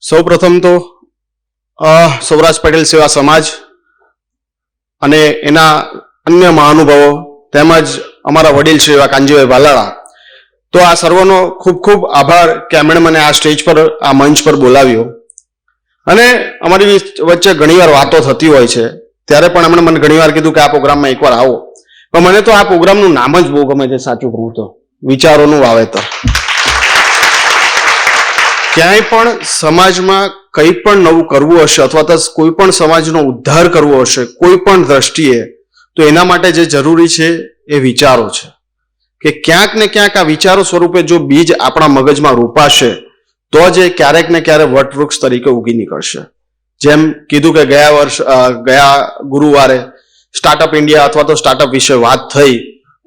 સૌ પ્રથમ તો સૌરાજ પટેલ સેવા સમાજ અને એના અન્ય મહાનુભાવો તેમજ અમારા વડીલ શ્રી એવા કાનજીભાઈ વાલાળા. તો આ સર્વનો ખૂબ ખૂબ આભાર કે એમણે મને આ સ્ટેજ પર, આ મંચ પર બોલાવ્યો. અને અમારી વચ્ચે ઘણીવાર વાતો થતી હોય છે. ત્યારે પણ એમણે મને ઘણીવાર કીધું કે આ પ્રોગ્રામમાં એકવાર આવો. પણ મને તો આ પ્રોગ્રામનું નામ જ બહુ ગમે છે સાચું કહું તો. વિચારોનું વાવેતર. ક્યાંય પણ સમાજમાં કંઈ પણ નવું કરવું હશે અથવા તો કોઈ પણ સમાજનો ઉદ્ધાર કરવો હશે, કોઈ પણ દ્રષ્ટિએ, તો એના માટે જે જરૂરી છે એ વિચારો છે. કે ક્યાંક ને ક્યાંક આ વિચારો સ્વરૂપે જો બીજ આપણા મગજમાં રોપાશે, તો જ એ ક્યારેક ને ક્યારેક વટવૃક્ષ તરીકે ઉગી નીકળશે. જેમ કીધું કે ગયા વર્ષ ગયા ગુરુવારે સ્ટાર્ટઅપ ઇન્ડિયા અથવા તો સ્ટાર્ટઅપ વિશે વાત થઈ,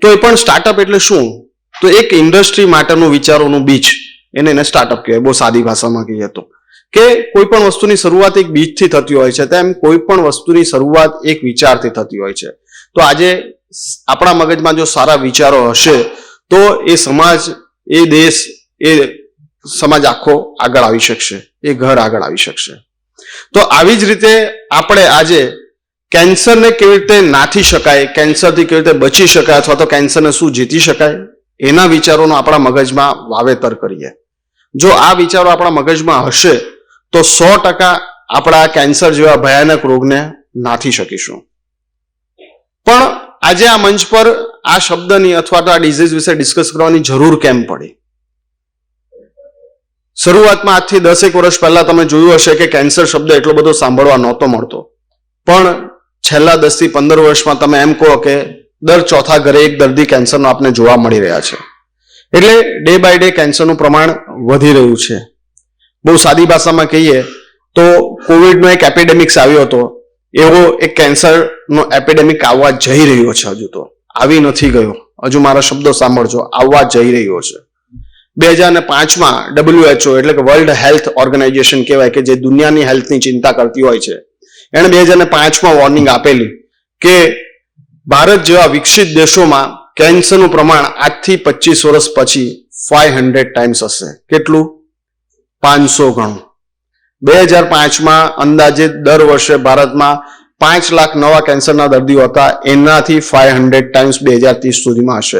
તો એ પણ સ્ટાર્ટઅપ એટલે શું? તો એક ઇન્ડસ્ટ્રી માટેનું વિચારોનું બીજ. એને એને સ્ટાર્ટઅપ કહેવાય, બહુ સાદી ભાષામાં કહીએ તો. કે કોઈ પણ વસ્તુની શરૂઆત એક બીજથી થતી હોય છે, તેમ કોઈ પણ વસ્તુની શરૂઆત એક વિચારથી થતી હોય છે. તો આજે આપણા મગજમાં જો સારા વિચારો હશે, તો એ સમાજ, એ દેશ, એ સમાજ આખો આગળ આવી શકશે, એ ઘર આગળ આવી શકશે. તો આવી જ રીતે આપણે આજે કેન્સરને કેવી રીતે નાથી શકાય, કેન્સરથી કેવી રીતે બચી શકાય, અથવા તો કેન્સરને શું જીતી શકાય, એના વિચારોનો આપણા મગજમાં વાવેતર કરીએ. જો આ વિચારો આપણા મગજમાં હશે, તો સો ટકા આપણા કેન્સર જેવા ભયાનક રોગને નાથી શકીશું. પણ આજે આ મંચ પર આ શબ્દની અથવા તો આ ડિઝીઝ વિશે ડિસ્કસ કરવાની જરૂર કેમ પડી? શરૂઆતમાં આજથી દસેક વર્ષ પહેલા તમે જોયું હશે કે કેન્સર શબ્દ એટલો બધો સાંભળવા નહોતો મળતો. પણ છેલ્લા દસથી પંદર વર્ષમાં તમે એમ કહો કે દર ચોથા ઘરે એક દર્દી કેન્સરનો આપને જોવા મળી રહ્યા છે. એટલે ડે બાય ડે કેન્સરનું પ્રમાણ વધી રહ્યું છે. બહુ સાદી ભાષામાં કહીએ તો કોવિડનો એક એપિડેમિક્સ આવ્યો હતો. એવો એક કેન્સરનો એપિડેમિક આવવા જઈ રહ્યો છે હજુ તો. આવી નથી ગયો. હજુ મારા શબ્દો સાંભળજો. આવવા જઈ રહ્યો છે. બે હજાર ને પાંચમાં ડબલ્યુએચઓ એટલે કે વર્લ્ડ હેલ્થ ઓર્ગેનાઇઝેશન કહેવાય કે જે દુનિયાની હેલ્થની ચિંતા કરતી હોય છે. એણે બે હજાર ને પાંચમાં વોર્નિંગ આપેલી કે ભારત જેવા વિકસિત દેશોમાં કેન્સરનું પ્રમાણ આજથી પચીસ વર્ષ પછી ફાઈવ હંડ્રેડ ટાઈમ્સ હશે. કેટલું? પાંચસો ગણું. બે હજાર પાંચમાં અંદાજે દર વર્ષે ભારતમાં પાંચ લાખ નવા કેન્સરના દર્દીઓ હતા. એનાથી ફાઈવ હંડ્રેડ ટાઈમ્સ બે હજાર ત્રીસ સુધીમાં હશે.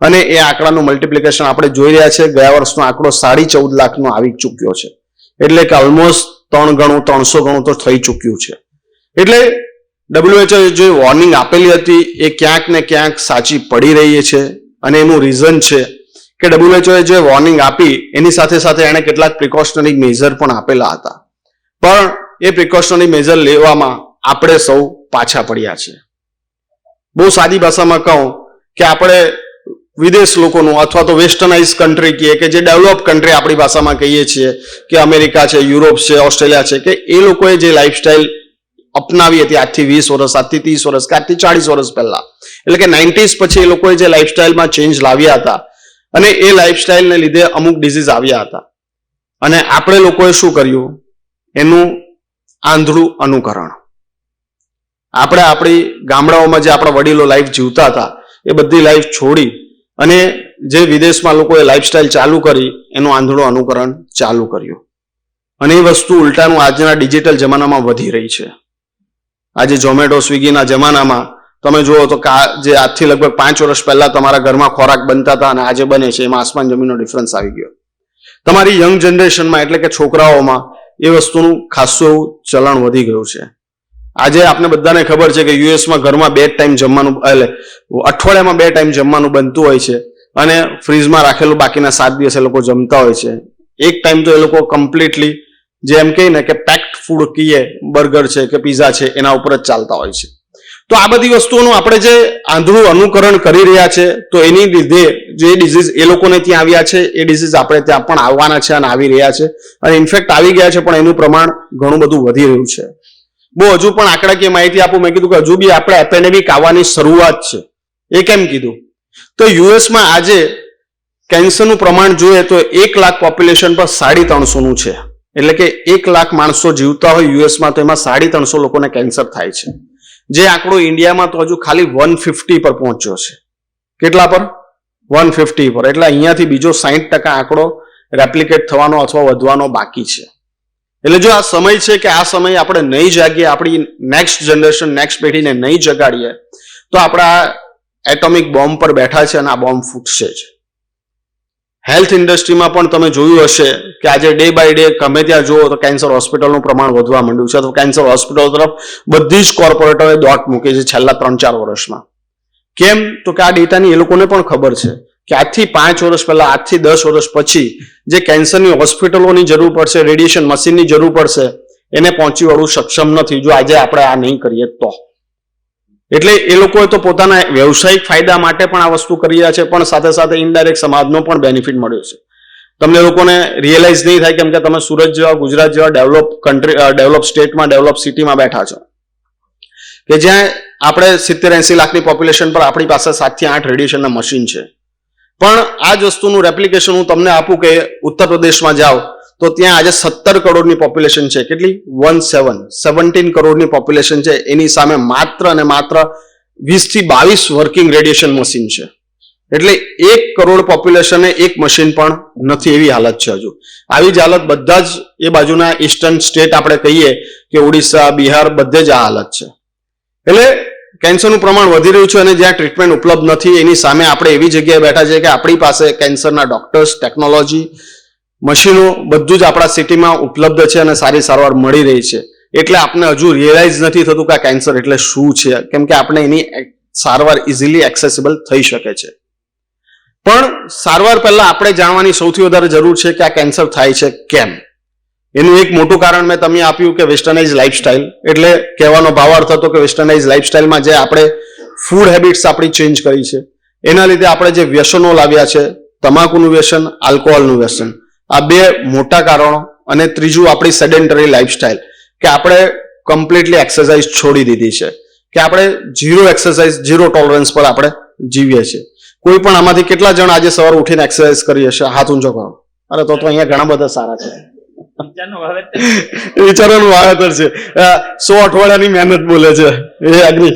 અને એ આંકડાનું મલ્ટિપ્લિકેશન આપણે જોઈ રહ્યા છે. ગયા વર્ષનો આંકડો સાડી ચૌદ લાખનો આવી ચૂક્યો છે. એટલે કે ઓલમોસ્ટ ત્રણ ગણું, ત્રણસો ગણું તો થઈ ચૂક્યું છે. એટલે ડબ્લ્યુએચઓ જે વોર્નિંગ આપેલી હતી એ ક્યાંક ને ક્યાંક સાચી પડી રહી છે અને એનું રીઝન છે કે ડબ્લ્યુએચઓએ જે વોર્નિંગ આપી એની સાથે સાથે એણે કેટલાક પ્રિકોશનરી મેઝર પણ આપેલા હતા. પણ એ પ્રિકોશનરી મેઝર લેવામાં આપણે સૌ પાછા પડ્યા છે બહુ સાદી ભાષામાં કહું કે આપણે વિદેશ લોકોનું અથવા તો વેસ્ટર્નાઇઝ કન્ટ્રી કહીએ કે જે ડેવલપ કન્ટ્રી આપણી ભાષામાં કહીએ છીએ કે અમેરિકા છે, યુરોપ છે, ઓસ્ટ્રેલિયા છે કે એ લોકોએ જે લાઈફસ્ટાઈલ અપનાવી હતી આજથી વીસ વર્ષ, આજથી ત્રીસ વર્ષ કે આજથી ચાળીસ વર્ષ પહેલા. એટલે કે નાઇન્ટીઝ પછી એ લોકોએ જે લાઈફસ્ટાઈલમાં ચેન્જ લાવ્યા હતા અને એ લાઈફસ્ટાઈલને લીધે અમુક ડિઝીઝ આવ્યા હતા. અને આપણે લોકોએ શું કર્યું? એનું આંધળું અનુકરણ. આપણે આપણી ગામડાઓમાં જે આપણા વડીલો લાઈફ જીવતા હતા, એ બધી લાઈફ છોડી અને જે વિદેશમાં લોકોએ લાઈફસ્ટાઈલ ચાલુ કરી, એનું આંધળું અનુકરણ ચાલુ કર્યું. અને એ વસ્તુ ઉલટાનું આજના ડિજિટલ જમાનામાં વધી રહી છે. આજે ઝોમેટો, સ્વિગીના જમાનામાં તમે જુઓ તો જે આજથી લગભગ પાંચ વર્ષ પહેલા તમારા ઘરમાં ખોરાક બનતા હતા અને આજે બને છે, એમાં આસમાન જમીનનો ડિફરન્સ આવી ગયો. તમારી યંગ જનરેશનમાં એટલે કે છોકરાઓમાં એ વસ્તુનું ખાસું એવું ચલણ વધી ગયું છે. આજે આપણે બધાને ખબર છે કે યુએસમાં ઘરમાં બે ટાઈમ જમવાનું, એટલે અઠવાડિયામાં બે ટાઈમ જમવાનું બનતું હોય છે અને ફ્રીજમાં રાખેલું બાકીના સાત દિવસ એ લોકો જમતા હોય છે. એક ટાઈમ તો એ લોકો કમ્પ્લીટલી જેમ કહીએ ને કે પેક્ડ ફૂડ કહીએ બર્ગર છે કે પીઝા છે, એના ઉપર જ ચાલતા હોય છે. તો આ બધી વસ્તુઓનું આપણે જે આંધળું અનુકરણ કરી રહ્યા છે, તો એની લીધે જે ડિઝીઝ એ લોકોને ત્યાં આવ્યા છે, એ ડિઝીઝ આપણે ત્યાં પણ આવવાના છે અને આવી રહ્યા છે. અને ઇન્ફેક્ટ આવી ગયા છે, પણ એનું પ્રમાણ ઘણું બધું વધી રહ્યું છે. બહુ હજુ પણ આંકડાકીય માહિતી આપું, મેં કીધું કે હજુ બી આપણે એપેડેમિક આવવાની શરૂઆત છે. એ કેમ કીધું? તો યુએસમાં આજે કેન્સરનું પ્રમાણ જોઈએ તો એક લાખ પોપ્યુલેશન પર સાડી ત્રણસોનું છે. એટલે કે એક લાખ માણસો જીવતા હોય યુએસમાં તો એમાં સાડી ત્રણસો લોકોને કેન્સર થાય છે. જે આંકડો ઇન્ડિયામાં તો હજુ ખાલી વન ફિફ્ટી પર પહોંચ્યો છે. કેટલા પર? વન ફિફ્ટી પર. એટલે અહીંયાથી બીજો સાહીઠ ટકા આંકડો રેપ્લિકેટ થવાનો અથવા વધવાનો બાકી છે. એટલે જો આ સમય છે કે આ સમય આપણે નહીં જાગીએ, આપણી નેક્સ્ટ જનરેશન નેક્સ્ટ પેઢીને નહીં જગાડીએ, તો આપણા એટોમિક બોમ્બ પર બેઠા છે અને આ બોમ્બ ફૂટશે જ. હેલ્થ ઇન્ડસ્ટ્રીમાં પણ તમે જોયું હશે કે આજે ડે બાય ડે ગમે ત્યાં જુઓ તો કેન્સર હોસ્પિટલનું પ્રમાણ વધવા માંડ્યું છે. તો કેન્સર હોસ્પિટલ તરફ બધી જ કોર્પોરેટરે દોટ મૂકી છે છેલ્લા ત્રણ ચાર વર્ષમાં. કેમ? તો કે આ ડેટાની એ લોકોને પણ ખબર છે કે આજથી પાંચ વર્ષ પહેલા, આજથી દસ વર્ષ પછી જે કેન્સરની હોસ્પિટલોની જરૂર પડશે, રેડિયેશન મશીનની જરૂર પડશે, એને પહોંચી વળવું સક્ષમ નથી. જો આજે આપણે આ નહીં કરીએ તો. એટલે એ લોકોએ તો પોતાના વ્યવસાયિક ફાયદા માટે પણ આ વસ્તુ કરી રહ્યા છે, પણ સાથે સાથે ઇનડાયરેક્ટ સમાજનો પણ બેનિફિટ મળ્યો છે. તમને લોકોને રિયલાઇઝ નહીં થાય કેમ કે તમે સુરત જેવા, ગુજરાત જેવા ડેવલપ કન્ટ્રી ડેવલપ સ્ટેટમાં ડેવલપ સિટીમાં બેઠા છો. કે જ્યાં આપણે સિત્તેર એસી લાખની પોપ્યુલેશન પર આપણી પાસે સાતથી આઠ રેડિયેશનના મશીન છે. પણ આ જ વસ્તુનું રેપ્લિકેશન હું તમને આપું કે ઉત્તર પ્રદેશમાં જાઓ તો ત્યાં આજે સત્તર કરોડની પોપ્યુલેશન છે. કેટલી? વન સેવન સેવન્ટીન કરોડની પોપ્યુલેશન છે. એની સામે માત્ર અને માત્ર વીસથી બાવીસ વર્કિંગ રેડિયેશન મશીન છે. એટલે એક કરોડ પોપ્યુલેશને એક મશીન પણ નથી એવી હાલત છે હજુ. આવી જ હાલત બધા જ એ બાજુના ઈસ્ટર્ન સ્ટેટ આપણે કહીએ કે ઓડિશા, બિહાર બધે જ આ હાલત છે. એટલે કેન્સરનું પ્રમાણ વધી રહ્યું છે અને જ્યાં ટ્રીટમેન્ટ ઉપલબ્ધ નથી, એની સામે આપણે એવી જગ્યાએ બેઠા છે કે આપણી પાસે કેન્સરના ડોક્ટર્સ ટેકનોલોજી મશીનો બધું જ આપણા સિટીમાં ઉપલબ્ધ છે અને સારી સારવાર મળી રહી છે. એટલે આપણે હજુ રિયલાઇઝ નથી થતું કે આ કેન્સર એટલે શું છે. કેમ કે આપણે એની સારવાર ઇઝીલી એક્સેસિબલ થઈ શકે છે. પણ સારવાર પહેલા આપણે જાણવાની સૌથી વધારે જરૂર છે કે આ કેન્સર થાય છે કેમ? એનું એક મોટું કારણ મેં તમને આપ્યું કે વેસ્ટર્નાઇઝ લાઇફસ્ટાઇલ એટલે કહેવાનો ભાવાર્થ હતો કે વેસ્ટર્નાઇઝ લાઇફસ્ટાઇલમાં જે આપણે ફૂડ હેબિટ્સ આપણી ચેન્જ કરી છે. એના લીધે આપણે જે વ્યસનો લાવ્યા છે, તમાકુનું વ્યસન આલ્કોહોલનું વ્યસન આ બે મોટા કારણો અને ત્રીજું આપણી સેડેન્ટરી લાઈફસ્ટાઈલ કે આપણે કમ્પ્લીટલી એક્સરસાઇઝ છોડી દીધી છે. કે આપણે ઝીરો એક્સરસાઇઝ ઝીરો ટોલરન્સ પર આપણે જીવીએ છીએ. કોઈ પણ આમાંથી કેટલા જણ આજે સવારે ઉઠીને એક્સરસાઇઝ કરી હશે હાથ ઊંચો કરો. અરે તો તો અહીંયા ઘણા બધા સારા છે. વિચારનું વાવેતર છે. સો અઠવાડિયાની મહેનત બોલે છે. એ અગ્નિ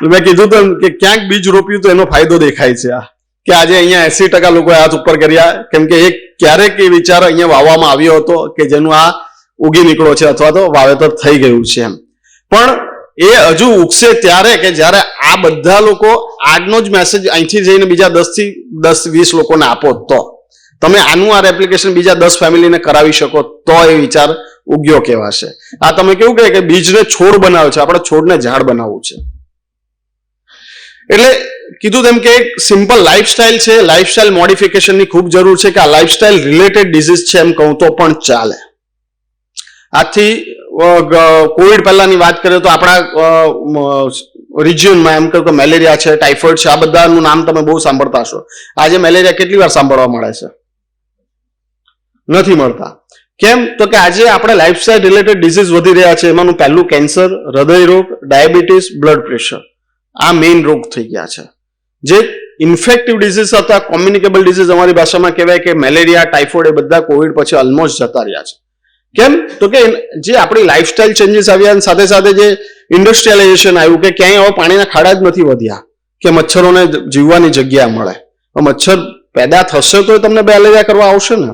મેં કીધું તો કે ક્યાંક બીજ રોપ્યું તો એનો ફાયદો દેખાય છે આ. કે આજે અહીંયા એસી ટકા લોકોએ હાથ ઉપર કર્યા. કેમ કે એક ક્યારેક એ વિચાર અહીંયા વાવવામાં આવ્યો હતો કે જેનું આ ઉગી નીકળો છે અથવા તો વાવેતર થઈ ગયું છે એમ. પણ એ હજુ ઉગશે ત્યારે કે જ્યારે આ બધા લોકો આજનો જ મેસેજ અહીંથી જઈને બીજા દસથી દસ વીસ લોકોને આપો તો. તમે આનું આ એપ્લિકેશન બીજા દસ ફેમિલીને કરાવી શકો તો એ વિચાર ઉગ્યો કહેવાશે. આ તમે કેવું કહે કે બીજને છોડ બનાવ્યો છે. આપણે છોડને ઝાડ બનાવવું છે. એટલે કીધું તેમ કે એક સિમ્પલ લાઈફસ્ટાઈલ છે. લાઈફસ્ટાઈલ મોડિફિકેશનની ખૂબ જરૂર છે કે આ લાઈફસ્ટાઈલ રિલેટેડ ડિઝીઝ છે એમ કહું તો પણ ચાલે. આથી કોવિડ પહેલાની વાત કરીએ તો આપણા રિજિયનમાં એમ કહું કે મેલેરિયા છે ટાઇફોઇડ છે, આ બધાનું નામ તમે બહુ સાંભળતા હશો. આજે મેલેરિયા કેટલી વાર સાંભળવા મળે છે? નથી મળતા. કેમ? તો કે આજે આપણે લાઈફસ્ટાઈલ રિલેટેડ ડિઝીઝ વધી રહ્યા છે. એમાંનું પહેલું કેન્સર હૃદય રોગ ડાયાબિટીસ બ્લડ પ્રેશર આ મેઇન રોગ થઈ ગયા છે. જે ઇન્ફેક્ટિવ ડિઝીઝ હતા કોમ્યુનિકેબલ ડિઝીઝ અમારી ભાષામાં કહેવાય કે મેલેરિયા ટાઇફોઇડ એ બધા કોવિડ પછી ઓલમોસ્ટ જતા રહ્યા છે. કેમ? તો કે જે આપણી લાઇફસ્ટાઇલ ચેન્જીસ આવ્યા સાથે સાથે જે ઇન્ડસ્ટ્રીયલાઇઝેશન આવ્યું કે ક્યાંય હવે પાણીના ખાડા જ નથી વધ્યા, કે મચ્છરોને જીવવાની જગ્યા મળે. મચ્છર પેદા થશે તો તમને મેલેરિયા કરવા આવશે ને.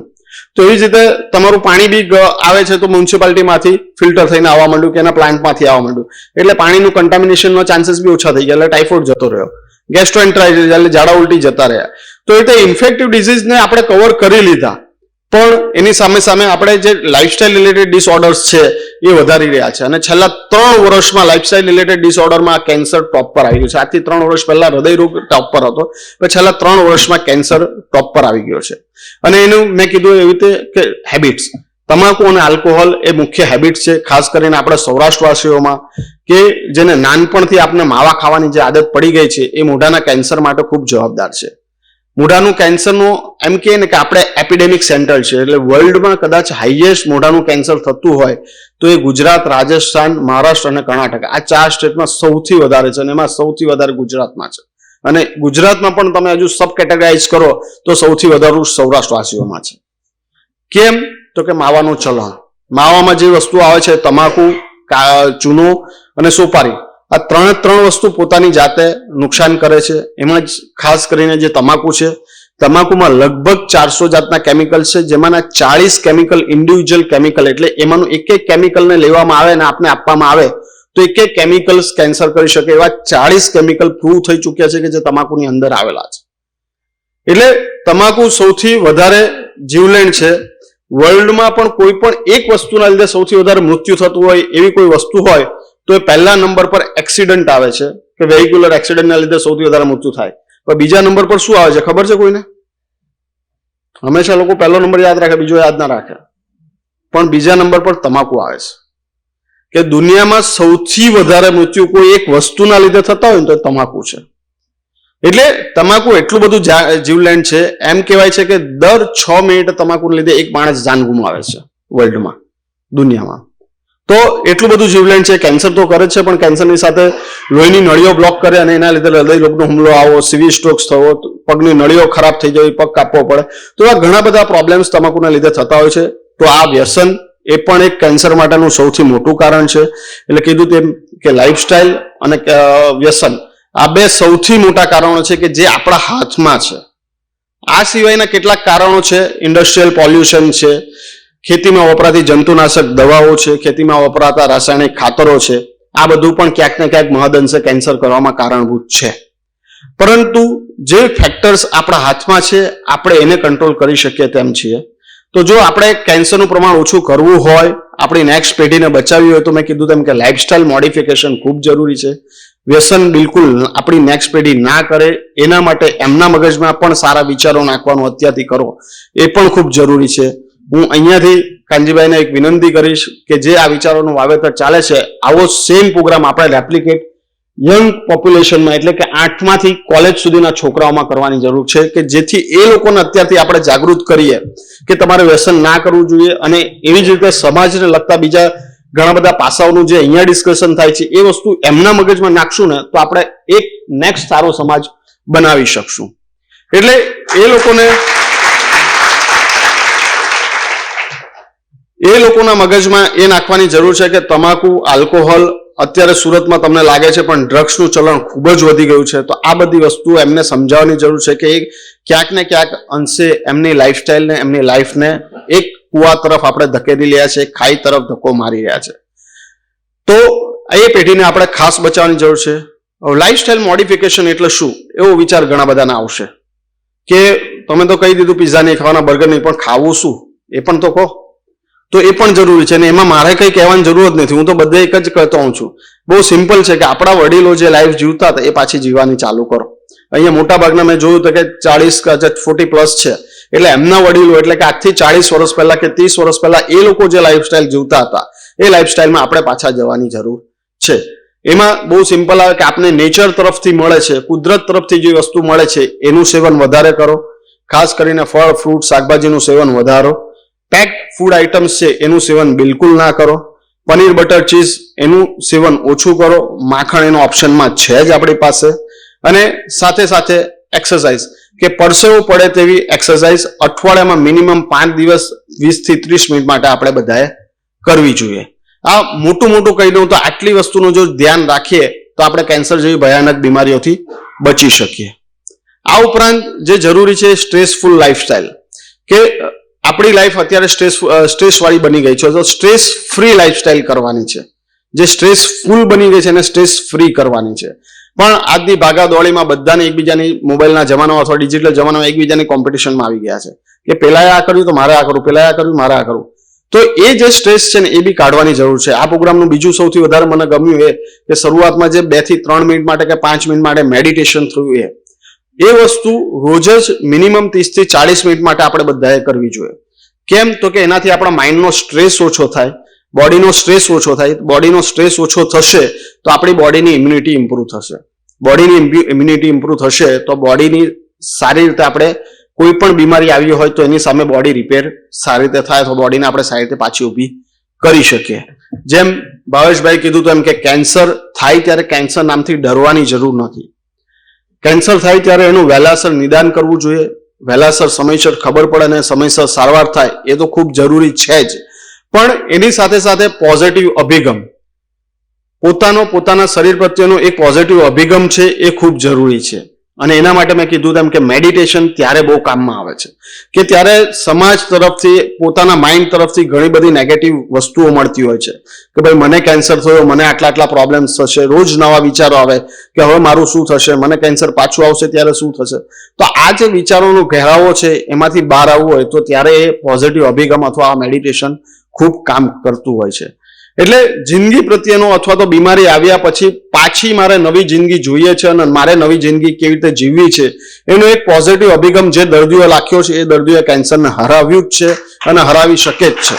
તો એવી જ રીતે તમારું પાણી બી આવે છે તો મ્યુનિસિપાલિટીમાંથી ફિલ્ટર થઈને આવવા માંડ્યું કે એના પ્લાન્ટમાંથી આવવા માંડ્યું. એટલે પાણીનું કન્ટામિનેશનનો ચાન્સીસ બી ઓછા થઈ ગયા, એટલે ટાઇફોઇડ જતો રહ્યો. ગેસ્ટ્રોએન્ટ્રાઇટિસ એટલે ઝાડા ઉલટી જતા રહ્યા. તો એ રીતે ઇન્ફેક્ટિવ ડિઝીઝને આપણે કવર કરી લીધા. પણ એની સામે સામે આપણે જે લાઇફસ્ટાઇલ રિલેટેડ ડિસઓર્ડર્સ છે, એ વધારી રહ્યા છે. અને છેલ્લા ત્રણ વર્ષમાં લાઇફસ્ટાઇલ રિલેટેડ ડિસઓર્ડરમાં કેન્સર ટોપ પર આવી ગયું છે. આજથી ત્રણ વર્ષ પહેલા હૃદય રોગ ટોપ પર હતો. પણ છેલ્લા ત્રણ વર્ષમાં કેન્સર ટોપ પર આવી ગયો છે. અને એનું મેં કીધું એવી રીતે કે હેબિટ્સ તમાકુ અને આલ્કોહોલ એ મુખ્ય હેબિટ છે, ખાસ કરીને આપણા સૌરાષ્ટ્રવાસીઓમાં, કે જેને નાનપણથી આપણે માવા ખાવાની જે આદત પડી ગઈ છે, એ મોઢાના કેન્સર માટે ખૂબ જવાબદાર છે. મોઢાનું કેન્સરનું એમ કહે ને કે આપણે એપિડેમિક સેન્ટર છે. એટલે વર્લ્ડમાં કદાચ હાઈએસ્ટ મોઢાનું કેન્સર થતું હોય તો એ ગુજરાત, રાજસ્થાન, મહારાષ્ટ્ર અને કર્ણાટક. આ ચાર સ્ટેટમાં સૌથી વધારે છે અને એમાં સૌથી વધારે ગુજરાતમાં છે. અને ગુજરાતમાં પણ તમે હજુ સબ કેટેગરાઇઝ કરો તો સૌથી વધારે સૌરાષ્ટ્રવાસીઓમાં છે. કેમ? તો કે માવાનું ચલણ. માવામાં જે વસ્તુ આવે છે, તમાકુ ચૂનો અને સોપારી. આ ત્રણે ત્રણ વસ્તુ પોતાની જાતે નુકસાન કરે છે. એમાં જ ખાસ કરીને જે તમાકુ છે, તમાકુમાં લગભગ ચારસો જાતના કેમિકલ છે, જેમાંના ચાળીસ કેમિકલ ઇન્ડિવિજ્યુઅલ કેમિકલ એટલે એમાંનું એક એક કેમિકલને લેવામાં આવે અને આપને આપવામાં આવે, તો એક એક કેમિકલ્સ કેન્સર કરી શકે એવા ચાળીસ કેમિકલ પ્રૂવ થઈ ચૂક્યા છે કે જે તમાકુની અંદર આવેલા છે. એટલે તમાકુ સૌથી વધારે જીવલેણ છે. વર્લ્ડમાં પણ કોઈ પણ એક વસ્તુના લીધે સૌથી વધારે મૃત્યુ થતું હોય એવી કોઈ વસ્તુ હોય તો એ પહેલા નંબર પર એક્સિડન્ટ આવે છે કે વેહિક્યુલર એક્સિડન્ટના લીધે સૌથી વધારે મૃત્યુ થાય. પણ બીજા નંબર પર શું આવે છે ખબર છે કોઈને? હંમેશા લોકો પહેલો નંબર યાદ રાખે, બીજો યાદ ના રાખે. પણ બીજા નંબર પર તમાકુ આવે છે. કે દુનિયામાં સૌથી વધારે મૃત્યુ કોઈ એક વસ્તુના લીધે થતા હોય ને તો તમાકુ છે. એટલે તમાકુ એટલું બધું જીવલેણ છે, એમ કહેવાય છે કે દર છ મિનિટ તમાકુને લીધે એક માણસ જાન ગુમાવે છે વર્લ્ડમાં દુનિયામાં. તો એટલું બધું જીવલેણ છે કેન્સર તો કરે છે, પણ કેન્સરની સાથે લોહીની નળીઓ બ્લોક કરે અને એના લીધે હૃદય રોગનો હુમલો આવો સિવિ સ્ટ્રોક્સ થવો, પગની નળીઓ ખરાબ થઈ જવી, પગ કાપવો પડે. તો આ ઘણા બધા પ્રોબ્લેમ્સ તમાકુના લીધે થતા હોય છે. તો આ વ્યસન એ પણ એક કેન્સર માટેનું સૌથી મોટું કારણ છે. એટલે કીધું તેમ કે લાઈફસ્ટાઈલ અને વ્યસન આ બે સૌથી મોટા કારણો છે કે જે આપણા હાથમાં છે. આ સિવાયના કેટલાક કારણો છે. ઇન્ડસ્ટ્રીયલ પોલ્યુશન છે ખેતીમાં વપરાતી જંતુનાશક દવાઓ છે, ખેતીમાં વપરાતા રાસાયણિક ખાતરો છે, આ બધું પણ ક્યાંક ને ક્યાંક મહદઅંશે કેન્સર કરવામાં કારણભૂત છે. પરંતુ જે ફેક્ટર્સ આપણા હાથમાં છે, આપણે એને કંટ્રોલ કરી શકીએ તેમ છીએ. તો જો આપણે કેન્સરનું પ્રમાણ ઓછું કરવું હોય, આપણી નેક્સ્ટ પેઢીને બચાવવી હોય, તો મેં કીધું તેમ કે લાઇફસ્ટાઇલ મોડિફિકેશન ખૂબ જરૂરી છે. વ્યસન બિલકુલ આપણી નેક્સ્ટ પેઢી ના કરે, એના માટે એમના મગજમાં પણ સારા વિચારો નાખવાનું અત્યારથી કરો. એ પણ ખૂબ જરૂરી છે. હું અહીંયાથી કાનજીભાઈને એક વિનંતી કરીશ કે જે આ વિચારોનું વાવેતર ચાલે છે, આવો સેમ પ્રોગ્રામ આપણે રેપ્લિકેટ યંગ પોપ્યુલેશનમાં એટલે કે આઠમાંથી કોલેજ સુધીના છોકરાઓમાં કરવાની જરૂર છે કે જેથી એ લોકોને અત્યારથી આપણે જાગૃત કરીએ કે તમારે વ્યસન ના કરવું જોઈએ અને એવી જ રીતે સમાજને લગતા બીજા ઘણા બધા પાસાઓનું જે અહીંયા ડિસ્કશન થાય છે, એ વસ્તુ એમના મગજમાં નાખશું ને તો આપણે એક નેક્સ્ટ સારો સમાજ બનાવી શકશું. એટલે એ લોકોને એ લોકોના મગજમાં એ નાખવાની જરૂર છે કે તમાકુ, આલ્કોહોલ અત્યારે સુરતમાં તમને લાગે છે, પણ ડ્રગ્સનું ચલણ ખૂબ જ વધી ગયું છે. તો આ બધી વસ્તુ એમને સમજાવવાની જરૂર છે કે એ ક્યાંક ને ક્યાંક અંશે એમની લાઈફસ્ટાઈલને એમની લાઈફને એક કુવા તરફ આપણે ધકેલી રહ્યા છે, ખાઈ તરફ ધક્કો મારી રહ્યા છે. તો એ પેઢીને આપણે ખાસ બચાવવાની જરૂર છે. લાઈફસ્ટાઈલ મોડિફિકેશન એટલે શું? એવો વિચાર ઘણા બધાના આવશે. કે તમે તો કહી દીધું પિઝા નહીં ખાવાના બર્ગર નહીં, પણ ખાવું શું? એ પણ તો કહો. તો એ પણ જરૂરી છે અને એમાં મારે કંઈ કહેવાની જરૂર જ નથી. હું તો બધે એક જ કહેતો હોઉં છું. બહુ સિમ્પલ છે કે આપણા વડીલો જે લાઈફ જીવતા હતા એ પાછી જીવવાની ચાલુ કરો. અહીંયા મોટા ભાગના મેં જોયું તો કે ચાળીસ ફોર્ટી પ્લસ છે. એટલે એમના વડીલો એટલે કે આજથી ચાળીસ વર્ષ પહેલા કે ત્રીસ વર્ષ પહેલા એ લોકો જે લાઈફસ્ટાઈલ જીવતા હતા, એ લાઈફસ્ટાઈલમાં આપણે પાછા જવાની જરૂર છે. એમાં બહુ સિમ્પલ આવે કે આપને નેચર તરફથી મળે છે, કુદરત તરફથી જે વસ્તુ મળે છે, એનું સેવન વધારે કરો. ખાસ કરીને ફળ ફ્રૂટ શાકભાજીનું સેવન વધારો. પેક ફૂડ આઇટમ્સ છે, એનું સેવન બિલકુલ ના કરો. પનીર, બટર, ચીઝ, એનું સેવન ઓછું કરો. માખણ એનો ઓપ્શનમાં છે જ આપણી પાસે. અને સાથે સાથે એક્સરસાઇઝ કે પરસેવો પડે તેવી એક્સરસાઇઝ અઠવાડિયામાં મિનિમમ પાંચ દિવસ વીસથી ત્રીસ મિનિટ માટે આપણે બધાએ કરવી જોઈએ. આ મોટું મોટું કહી દઉં તો આટલી વસ્તુનું જો ધ્યાન રાખીએ, તો આપણે કેન્સર જેવી ભયાનક બીમારીઓથી બચી શકીએ. આ ઉપરાંત જે જરૂરી છે સ્ટ્રેસફુલ લાઈફસ્ટાઈલ કે આપણી લાઈફ અત્યારે સ્ટ્રેસ સ્ટ્રેસ વાળી બની ગઈ છે. તો સ્ટ્રેસ ફ્રી લાઈફસ્ટાઈલ કરવાની છે. જે સ્ટ્રેસ ફૂલ બની ગઈ છે એને સ્ટ્રેસ ફ્રી કરવાની છે. પણ આજની ભાગાદોડીમાં બધાને એકબીજાની મોબાઈલના જમાનામાં અથવા ડિજિટલ જમાનામાં એકબીજાની કોમ્પિટિશનમાં આવી ગયા છે. કે પેલા આ કર્યું તો મારે આ કરવું પેલા આ કર્યું મારે આ કરવું. તો એ જે સ્ટ્રેસ છે ને એ બી કાઢવાની જરૂર છે. આ પ્રોગ્રામનું બીજું સૌથી વધારે મને ગમ્યું એ કે શરૂઆતમાં જે બેથી ત્રણ મિનિટ માટે કે પાંચ મિનિટ માટે મેડિટેશન થયું એ. એ વસ્તુ રોજ જ મિનિમમ ત્રીસથી ચાલીસ મિનિટ માટે આપણે બધાએ કરવી જોઈએ. કેમ? તો કે એનાથી આપણા માઇન્ડનો સ્ટ્રેસ ઓછો થાય બોડીનો સ્ટ્રેસ ઓછો થાય બોડીનો સ્ટ્રેસ ઓછો થશે, તો આપણી બોડીની ઇમ્યુનિટી ઇમ્પ્રૂવ થશે. બોડીની ઇમ્યુનિટી ઇમ્પ્રૂવ થશે, તો બોડીની સારી રીતે આપણે કોઈ પણ બીમારી આવી હોય તો એની સામે બોડી રિપેર સારી રીતે થાય, તો બોડીને આપણે સારી રીતે પાછી ઊભી કરી શકીએ. જેમ ભાવેશભાઈ કીધું તો એમ કે કેન્સર થાય ત્યારે કેન્સર નામથી ડરવાની જરૂર નથી. કેન્સર થાય ત્યારે એનું વહેલાસર નિદાન કરવું જોઈએ. વહેલાસર સમયસર ખબર પડે અને સમયસર સારવાર થાય એ તો ખૂબ જરૂરી છે જ. પણ એની સાથે સાથે પોઝિટિવ અભિગમ. પોતાનો પોતાના શરીર પ્રત્યેનો એક પોઝિટિવ અભિગમ છે એ ખૂબ જરૂરી છે. અને એના માટે મેં કીધું તેમ કે મેડિટેશન ત્યારે બહુ કામમાં આવે છે. કે ત્યારે સમાજ તરફથી, પોતાના માઇન્ડ તરફથી ઘણી બધી નેગેટિવ વસ્તુઓ મળતી હોય છે. કે ભાઈ, મને કેન્સર થયો, મને આટલા આટલા પ્રોબ્લેમ્સ થશે, રોજ નવા વિચારો આવે કે હવે મારું શું થશે, મને કેન્સર પાછું આવશે ત્યારે શું થશે? તો આ જે વિચારોનો ઘેરાવો છે, એમાંથી બહાર આવવું હોય તો ત્યારે એ પોઝિટિવ અભિગમ અથવા આ મેડિટેશન ખૂબ કામ કરતું હોય છે. એટલે જિંદગી પ્રત્યેનો અથવા તો બીમારી આવ્યા પછી પાછી મારે નવી જિંદગી જોઈએ છે અને મારે નવી જિંદગી કેવી રીતે જીવવી છે, એનો એક પોઝિટિવ અભિગમ જે દર્દીઓ લાખ્યો છે, એ દર્દીઓએ કેન્સરને હરાવ્યું જ છે અને હરાવી શકે જ છે.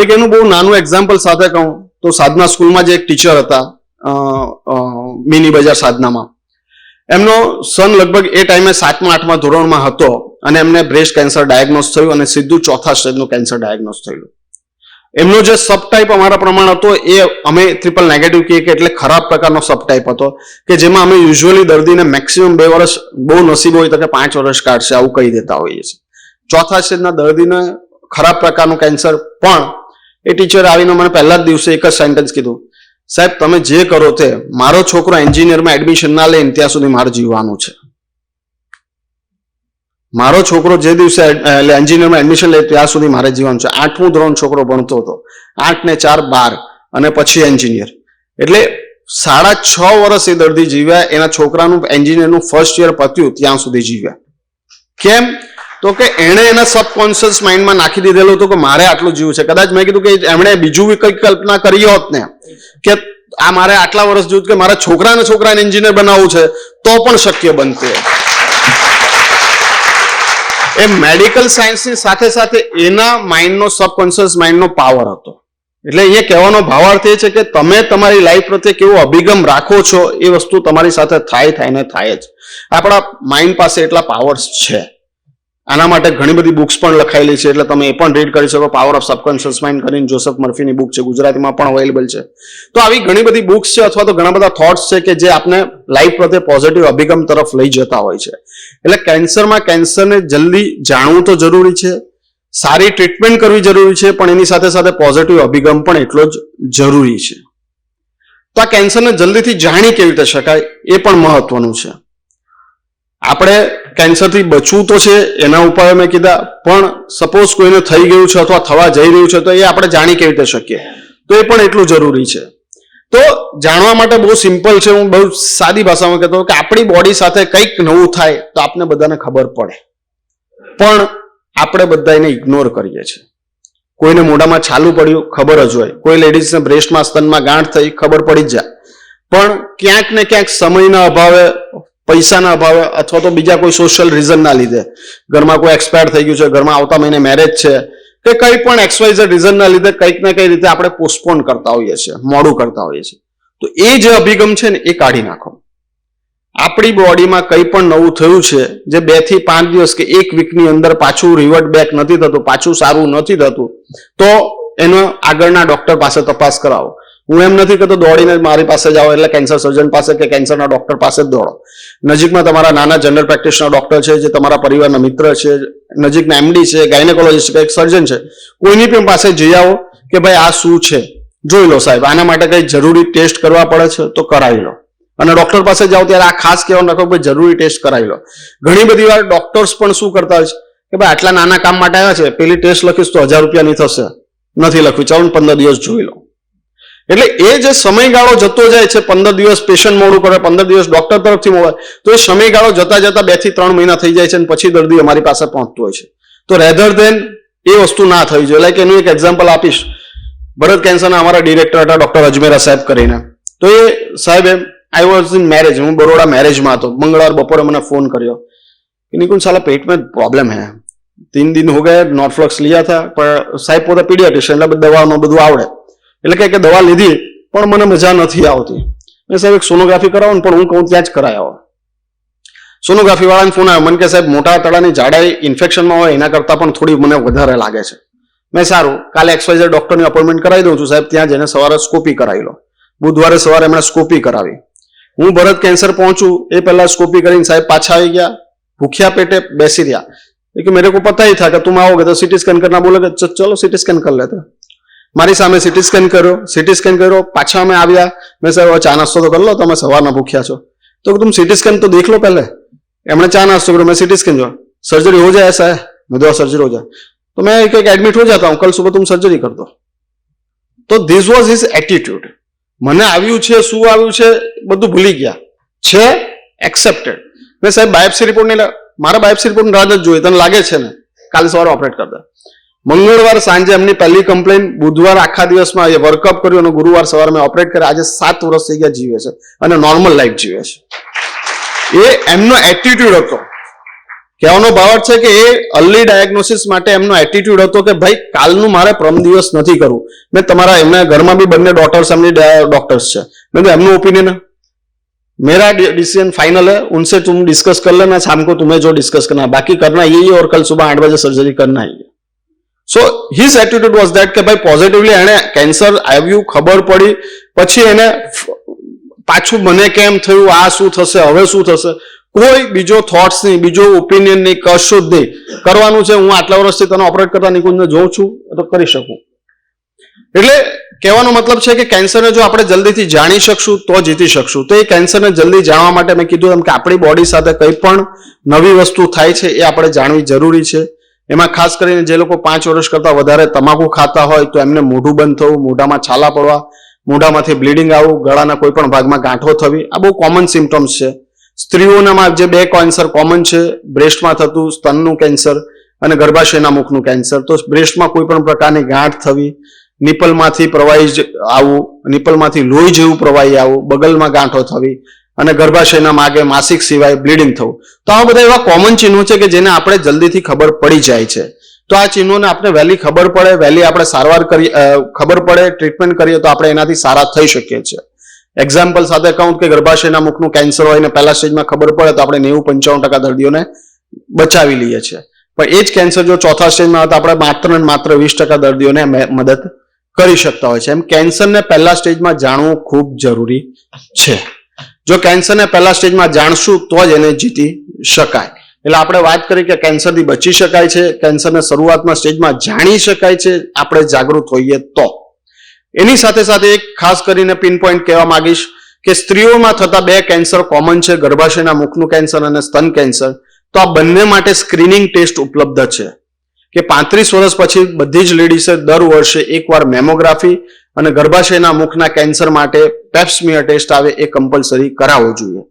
એક એનું બહુ નાનું એક્ઝામ્પલ સાથે કહું તો સાધના સ્કૂલમાં જે એક ટીચર હતા મિની બજાર સાધનામાં. એમનો સન લગભગ એ ટાઈમે સાતમા, આઠમા ધોરણમાં હતો અને એમને બ્રેસ્ટ કેન્સર ડાયગ્નોઝ થયું અને સીધું ચોથા સ્ટેજનું કેન્સર ડાયગ્નોઝ થયેલું. એમનો જે સબટાઈપ અમારા પ્રમાણ હતો એ અમે ટ્રિપલ નેગેટિવ કહીએ કે એટલે ખરાબ પ્રકારનો સબટાઈપ હતો કે જેમાં અમે યુઝ્યુઅલી દર્દીને મેક્સિમમ બે વર્ષ બહુ નસીબ હોય તો કે પાંચ વર્ષ કાઢશે, આવું કહી દેતા હોઈએ છીએ. ચોથા સ્ટેજના દર્દીને ખરાબ પ્રકારનું કેન્સર પણ એ ટીચર આવીને મને પહેલા જ દિવસે એક જ સેન્ટેન્સ કીધું. સાહેબ, તમે જે કરો તે, મારો છોકરો એન્જિનિયરમાં એડમિશન ના લે ત્યાં સુધી મારે જીવવાનું છે. મારો છોકરો જે દિવસે એટલે એન્જિનિયરમાં એડમિશન લે ત્યાં સુધી મારે જીવન છે. આઠમું ધોરણ છોકરો ભણતો હતો. આઠ ને ચાર બાર અને પછી એન્જિનિયર. એટલે સાડા છ વર્ષ એ દર્દી જીવ્યા, એના છોકરાનું એન્જિનિયરનું ફર્સ્ટ યર પત્યું ત્યાં સુધી જીવ્યા. કેમ? તો કે એણે એના સબકોન્શિયસ માઇન્ડમાં નાખી દીધેલું હતું કે મારે આટલું જીવવું છે. કદાચ મેં કીધું કે એમણે બીજું કંઈક કલ્પના કરી હોત ને, કે આ મારે આટલા વર્ષ જીવું કે મારા છોકરાને છોકરાને એન્જિનિયર બનાવવું છે, તો પણ શક્ય બનતું એ મેડિકલ સાયન્સની સાથે સાથે એના માઇન્ડનો સબકોન્શિયસ માઇન્ડનો પાવર હતો. એટલે અહીંયા કહેવાનો ભાવાર્થ એ છે કે તમે તમારી લાઈફ પ્રત્યે કેવો અભિગમ રાખો છો એ વસ્તુ તમારી સાથે થાય થાય ને થાય જ. આપણા માઇન્ડ પાસે એટલા પાવર્સ છે. આના માટે ઘણી બધી બુક્સ પણ લખાયેલી છે, એટલે તમે એ પણ રીડ કરી શકો. પાવર ઓફ સબકોન્શિયસ માઇન્ડ કરીને જોસફ મર્ફીની બુક છે, ગુજરાતીમાં પણ અવેલેબલ છે. તો આવી ઘણી બધી બુક્સ છે, અથવા તો ઘણા બધા થોટ્સ છે કે જે આપને લાઈફ પ્રત્યે પોઝિટિવ અભિગમ તરફ લઈ જતા હોય છે. એટલે કેન્સરમાં કેન્સરને જલ્દી જાણવું તો જરૂરી છે, સારી ટ્રીટમેન્ટ કરવી જરૂરી છે, પણ એની સાથે સાથે પોઝિટિવ અભિગમ પણ એટલો જ જરૂરી છે. તો આ કેન્સરને જલ્દીથી જાણી કેવી રીતે શકાય, એ પણ મહત્વનું છે. આપણે કેન્સરથી બચવું તો છે, એના ઉપાયો મેં કીધા, પણ સપોઝ કોઈને થઈ ગયું છે અથવા થવા જઈ રહ્યું છે, તો એ આપણે જાણી કેવી રીતે શકીએ? તો એ પણ એટલું જરૂરી છે. તો જાણવા માટે બહુ સિમ્પલ છે, હું બહુ સાદી ભાષામાં કહેતો કે આપણી બોડી સાથે કંઈક નવું થાય, તો આપને બધાને ખબર પડે. પણ આપણે બધા એને ઇગ્નોર કરીએ છીએ. કોઈને મોઢામાં છાલું પડ્યું, ખબર જ હોય. કોઈ લેડીઝને બ્રેસ્ટમાં સ્તનમાં ગાંઠ થઈ, ખબર પડી જ જાય. પણ ક્યાંક ને ક્યાંક સમયના અભાવે પૈસાના અભાવે અથવા તો બીજા કોઈ સોશિયલ રીઝનના લીધે. ઘરમાં કોઈ એક્સપાયર થઈ ગયું છે, ઘરમાં આવતા મહિને મેરેજ છે, કે કંઈ પણ એક્સવાઇઝેડ રીઝનના લીધે કંઈક ને કઈ રીતે આપણે પોસ્ટપોન કરતા હોઈએ છીએ, મોડું કરતા હોઈએ છીએ. તો એ જે અભિગમ છે ને, એ કાઢી નાખો. આપણી બોડીમાં કંઈ પણ નવું થયું છે, જે બેથી પાંચ દિવસ કે એક વીકની અંદર પાછું રિવર્ટ બેક નથી થતું, પાછું સારું નથી થતું, તો એનો આગળના ડોક્ટર પાસે તપાસ કરાવો. હું એમ નથી કહેતો દોડીને મારી પાસે જાઓ એટલે કેન્સર સર્જન પાસે કે કેન્સરના ડોક્ટર પાસે જ દોડો. નજીકમાં તમારા નાના જનરલ પ્રેક્ટિશનર ડોક્ટર છે, જે તમારા પરિવારના મિત્ર છે, નજીકના એમડી છે ગાયનેકોલોજીસ્ટ કે એક સર્જન છે, કોઈની પણ પાસે જઈ આવો કે ભાઈ આ શું છે? જોઈ લો સાહેબ, આના માટે કંઈ જરૂરી ટેસ્ટ કરવા પડે છે તો કરાવી લો. અને ડોક્ટર પાસે જાઓ ત્યારે આ ખાસ કહેવાનું રાખો ભાઈ જરૂરી ટેસ્ટ કરાવી લો. ઘણી બધી વાર ડોક્ટર્સ પણ શું કરતા હોય છે કે ભાઈ આટલા નાના કામ માટે આવ્યા છે, પેલી ટેસ્ટ લખીશ તો હજાર રૂપિયાની થશે. નથી લખવી ચાલો પંદર દિવસ જોઈ લો. એટલે એ જે સમયગાળો જતો જાય છે પંદર દિવસ પેશન્ટ મોડું કરે પંદર દિવસ ડોક્ટર તરફથી મોડે તો એ સમયગાળો જતા જતા બે થી ત્રણ મહિના થઈ જાય છે અને પછી દર્દી અમારી પાસે પહોંચતું હોય છે તો રેધર દેન એ વસ્તુ ના થવી જોઈએ લાઈક એનું એક એક્ઝામ્પલ આપીશ ભરત કેન્સરના અમારા ડિરેક્ટર હતા ડોક્ટર અજમેરા સાહેબ કરીને તો એ સાહેબ એમ આઈ વોઝ ઇન મેરેજ હું બરોડા મેરેજમાં હતો મંગળવાર બપોરે મને ફોન કર્યો कि निकुंज साला पेट में प्रॉब्लम है तीन दिन हो गए नॉटफ्लक्स लिया था પણ સાહેબ પોતે પીડિયાટ્રિશિયન એટલે દવાનું બધું આવડે એટલે કે કે દવા લીધી પણ મને મજા નથી આવતી મેં સાહેબ એક સોનોગ્રાફી કરાવો ને પણ હું કહું ત્યાં જ કરાય આવો સોનોગ્રાફી વાળાને ફોન આવ્યો મને કે સાહેબ મોટા તળાની જાડાઈ ઇન્ફેક્શનમાં હોય એના કરતાં પણ થોડી મને વધારે લાગે છે મેં સારું કાલે એક્સવાઇઝર ડોક્ટરની અપોઇન્ટમેન્ટ કરાવી દઉં છું સાહેબ ત્યાં જઈને સવારે સ્કોપી કરાવી લો બુધવારે સવારે એમણે સ્કોપી કરાવી હું ભરત કેન્સર પહોંચું એ પહેલા સ્કોપી કરીને સાહેબ પાછા આવી ગયા ભૂખ્યા पेटे बैसी रहा लेकिन मेरे को पता ही था कि तुम आओगे तो सिटी स्कैन करना बोलोगे च- चलो सिटी स्कैन कर लेते हैं। મારી સામે સિટી સ્કેન કર્યો સિટી સ્કેન કર્યો પાછા અમે આવ્યા મેં સાહેબ હવે ચા નાસ્તો તો કરી લો તમે સવારના ભૂખ્યા છો तो तुम सीटी स्कैन तो देख लो पहले एमने चाह नाश्तो करो मैं सीटी स्कैन जो सर्जरी हो जाए ऐसा है मैं दो सर्जरी हो जाए तो मैं एक एक एडमिट हो जाता हूँ कल सुबह तुम सर्जरी कर दो તો ધીસ વોઝ હિઝ એટીટ્યુડ મને આવ્યું છે શું આવ્યું છે બધું ભૂલી ગયા છે એક્સેપ્ટેડ મેં સાહેબ બાયોપ્સી રિપોર્ટ નહીં લા- મારા બાયોપ્સી રિપોર્ટ રાત જ જોઈએ તને લાગે છે ને કાલે સવારે ઓપરેટ કરતા મંગળવાર સાંજે એમની પહેલી કમ્પ્લેન બુધવાર આખા દિવસમાં એ વર્કઅપ કર્યું અને ગુરુવાર સવારે મેં ઓપરેટ કર્યા આજે સાત વર્ષ થઈ ગયા જીવે છે અને નોર્મલ લાઈફ જીવે છે એ એમનો એટીટ્યુડ હતો કહેવાનો ભાવ છે કે એ અર્લી ડાયગ્નોસિસ માટે એમનો એટીટ્યુડ હતો કે ભાઈ કાલનું મારે પ્રમ દિવસ નથી કરવું મેં તમારા એમના ઘરમાં બી બંને ડોટર્સ એમની ડોક્ટર્સ છે મેં કીધું એમનું ઓપિનિયન मेरा डिसीजन फाइनल है उनसे तुम डिस्कस कर लेना शाम को तुम्हें जो डिस्कस करना है बाकी करना यही है और कल सुबह आठ बजे सर्जरी करना ही है so his attitude was that કે ભાઈ પોઝિટિવલી એને કેન્સર આવ્યું, ખબર પડી. પછી એને પાછું મને કેમ થયું, આ શું થશે, હવે શું થશે? કોઈ બીજો થોટ્સ નહીં, બીજો ઓપિનિયન નહીં, કશું જ નહીં. કરવાનું છે, હું આટલા વર્ષથી તને ઓપરેટ કરતા નિકુંજને જોઉં છું તો કરી શકું. એટલે કહેવાનો મતલબ છે કે કેન્સરને જો આપણે જલ્દીથી જાણી શકશું, તો જીતી શકશું. તો એ કેન્સરને જલ્દી જાણવા માટે મેં કીધું એમ કે આપણી બોડી સાથે કંઈ પણ નવી વસ્તુ થાય છે, એ આપણે જાણવી જરૂરી છે. એમાં ખાસ કરીને જે લોકો પાંચ વર્ષ કરતા વધારે તમાકુ ખાતા હોય તો એમને મોઢું બંધ થવું, મોઢામાં છાલા પડવા, મોઢામાંથી બ્લીડિંગ આવવું, ગળાના કોઈ પણ ભાગમાં ગાંઠો થવી, આ બહુ કોમન સિમ્ટમ્સ છે. સ્ત્રીઓનામાં જે બે કેન્સર કોમન છે, બ્રેસ્ટમાં થતું સ્તનનું કેન્સર અને ગર્ભાશયના મુખનું કેન્સર. તો બ્રેસ્ટમાં કોઈ પણ પ્રકારની ગાંઠ થવી, નિપલમાંથી પ્રવાહી આવવું, નિપલમાંથી લોહી જેવું પ્રવાહી આવવું, બગલમાં ગાંઠો થવી અને ગર્ભાશયના માગે માસિક સિવાય બ્લીડિંગ થવું. તો આ બધા એવા કોમન ચિહ્નો છે કે જેને આપણે જલ્દીથી ખબર પડી જાય છે. તો આ ચિહ્નોને આપણે વહેલી ખબર પડે, વહેલી આપણે સારવાર કરી ખબર પડે ટ્રીટમેન્ટ કરીએ તો આપણે એનાથી સારા થઈ શકીએ છીએ. એક્ઝામ્પલ સાથે કહું કે ગર્ભાશયના મુખનું કેન્સર હોય ને પહેલા સ્ટેજમાં ખબર પડે તો આપણે નેવું પંચાવન ટકા દર્દીઓને બચાવી લઈએ છીએ. પણ એ જ કેન્સર જો ચોથા સ્ટેજમાં હોય તો આપણે માત્ર ને માત્ર વીસ ટકા દર્દીઓને મદદ કરી શકતા હોય છે. એમ કેન્સરને પહેલા સ્ટેજમાં જાણવું ખૂબ જરૂરી છે. જો કેન્સરને પહેલા સ્ટેજમાં જાણશું તો જ એને જીતી શકાય. એટલે આપણે વાત કરી કે કેન્સરથી બચી શકાય છે, કેન્સરને શરૂઆતમાં સ્ટેજમાં જાણી શકાય છે, આપણે જાગૃત હોઈએ તો. એની સાથે સાથે એક ખાસ કરીને પિન પોઈન્ટ કહેવા માંગીશ કે સ્ત્રીઓમાં થતા બે કેન્સર કોમન છે, ગર્ભાશયના મુખનું કેન્સર અને સ્તન કેન્સર. તો આ બંને માટે સ્ક્રીનિંગ ટેસ્ટ ઉપલબ્ધ છે. કે પાંત્રીસ વર્ષ પછી બધી જ લેડીસે દર વર્ષે એકવાર મેમોગ્રાફી અને ગર્ભાશયના મુખના કેન્સર માટે પેપ્સમિયર ટેસ્ટ આવે એ કમ્પલસરી કરાવવો જોઈએ.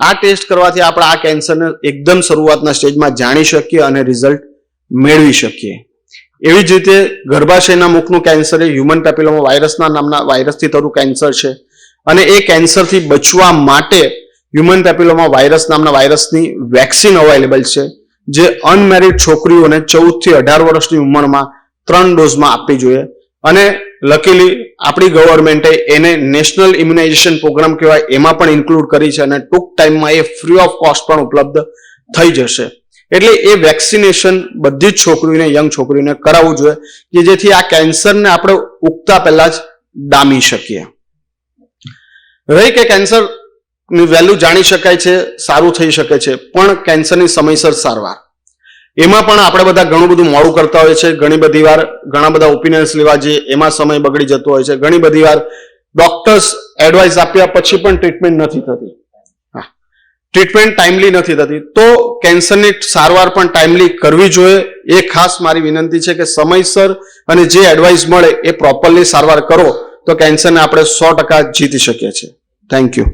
આ ટેસ્ટ કરવાથી આપણે આ કેન્સરને એકદમ શરૂઆતના સ્ટેજમાં જાણી શકીએ અને રિઝલ્ટ મેળવી શકીએ. એવી જ રીતે ગર્ભાશયના મુખનું કેન્સર એ હ્યુમન પેપિલોમા વાયરસના નામના વાયરસથી થતું કેન્સર છે અને એ કેન્સરથી બચવા માટે હ્યુમન પેપિલોમા વાયરસ નામના વાયરસની વેક્સિન અવેલેબલ છે. જે અનમેરિડ છોકરીઓને ચૌદથી અઢાર વર્ષની ઉંમરમાં ત્રણ ડોઝમાં આપવી જોઈએ. અને લકીલી આપણી ગવર્મેન્ટે એને નેશનલ ઇમ્યુનાઇઝેશન પ્રોગ્રામ કહેવાય, એમાં પણ ઇન્ક્લુડ કરી છે અને ટૂંક ટાઈમમાં એ ફ્રી ઓફ કોસ્ટ પણ ઉપલબ્ધ થઈ જશે. એટલે એ વેક્સિનેશન બધી જ છોકરીઓને યંગ છોકરીઓને કરાવવું જોઈએ કે જેથી આ કેન્સરને આપણે ઉગતા પહેલા જ ડામી શકીએ. રહી કે કેન્સર ની વેલ્યુ જાણી શકાય છે, સારું થઈ શકે છે, પણ કેન્સરની સમયસર સારવાર. એમાં પણ આપણે બધા ઘણું બધું મોડું કરતા હોય છે, ઘણી બધી વાર ઘણા બધા ઓપિનિયન્સ લેવા જઈએ એમાં સમય બગડી જતો હોય છે, ઘણી બધી વાર ડોક્ટર્સ એડવાઇસ આપ્યા પછી પણ ટ્રીટમેન્ટ નથી થતી. ટ્રીટમેન્ટ ટાઈમલી નથી થતી. તો કેન્સરની સારવાર પણ ટાઈમલી કરવી જોઈએ. એ ખાસ મારી વિનંતી છે કે સમયસર અને જે એડવાઇસ મળે એ પ્રોપરલી સારવાર કરો, તો કેન્સરને આપણે સો ટકા જીતી શકીએ છીએ. Thank you